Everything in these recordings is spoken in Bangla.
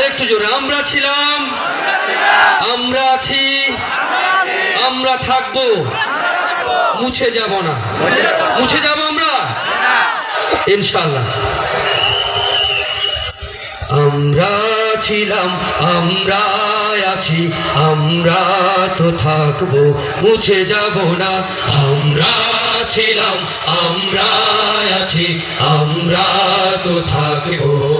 আরেকটু জোরে, আমরা ছিলাম। আমরা আছি, আমরা থাকব। মুছে যাব না। মুছে যাব আমরা? ইনশাল্লাহ আমরা ছিলাম আমরা আছি, আমরা তো থাকব। মুছে যাব না। আমরা ছিলাম আমরা আছি, আমরা তো থাকব।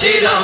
ছিলাম